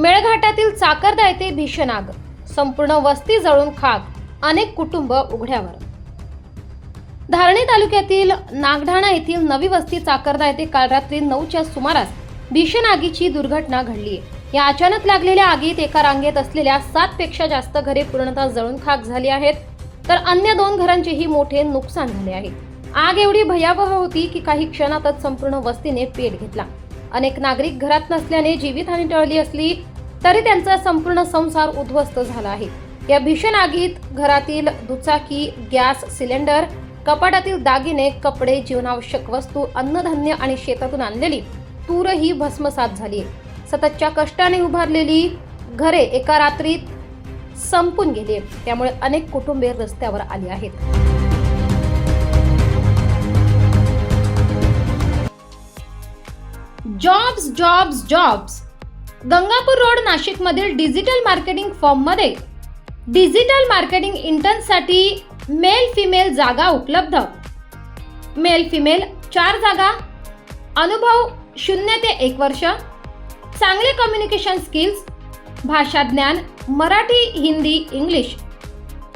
मेळघाटातील चाकरदा येथे भीषण आग संपूर्ण वस्ती जळून खाक. अनेक कुटुंब उघड्यावर. धारणी तालुक्यातील नागढाणा येथील नवी वस्ती चाकरदा येथे काल रात्री नऊच्या सुमारास भीषण आगीची दुर्घटना घडली. या अचानक लागलेल्या आगीत एका रांगेत असलेल्या सात पेक्षा जास्त घरे पूर्णतः जळून खाक झाली आहेत. तर अन्य दोन घरांचेही मोठे नुकसान झाले आहे. आग एवढी भयावह होती की काही क्षणातच संपूर्ण वस्तीने पेट घेतला. अनेक नागरिक घरात नसल्याने जीवितहानी टळली असली तरी त्यांचा संपूर्ण संसार उद्ध्वस्त झाला आहे. या भीषण आगीत घरातील दुचाकी गॅस सिलेंडर कपाटातील दागिने कपडे जीवनावश्यक वस्तू अन्नधान्य आणि शेतातून आणलेली तूरही भस्मसात झाली सततच्या कष्टाने उभारलेली घरे एका रात्रीत संपून गेली त्यामुळे अनेक कुटुंबे रस्त्यावर आली आहेत. Jobs jobs jobs Gangapur road नाशिकमधील डिजिटल मार्केटिंग फॉर्ममध्ये डिजिटल मार्केटिंग इंटर्नसाठी मेल फिमेल जागा उपलब्ध. मेल फिमेल चार जागा अनुभव शून्य ते एक वर्ष चांगले कम्युनिकेशन स्किल्स भाषा ज्ञान मराठी हिंदी इंग्लिश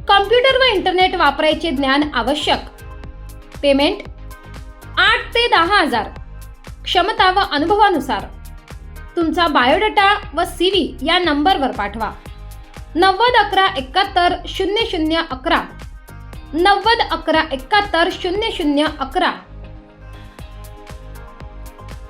कम्प्युटर व इंटरनेट वापरायचे ज्ञान आवश्यक. पेमेंट आठ ते दहा हजार. क्षमता व अनुभवानुसार. तुमचा बायोडेटा व सी व्ही या नंबरवर पाठवा. नव्वद अकरा एकाहत्तर शून्य शून्य अकरा. नव्वद अकरा एकाहत्तर शून्य शून्य अकरा.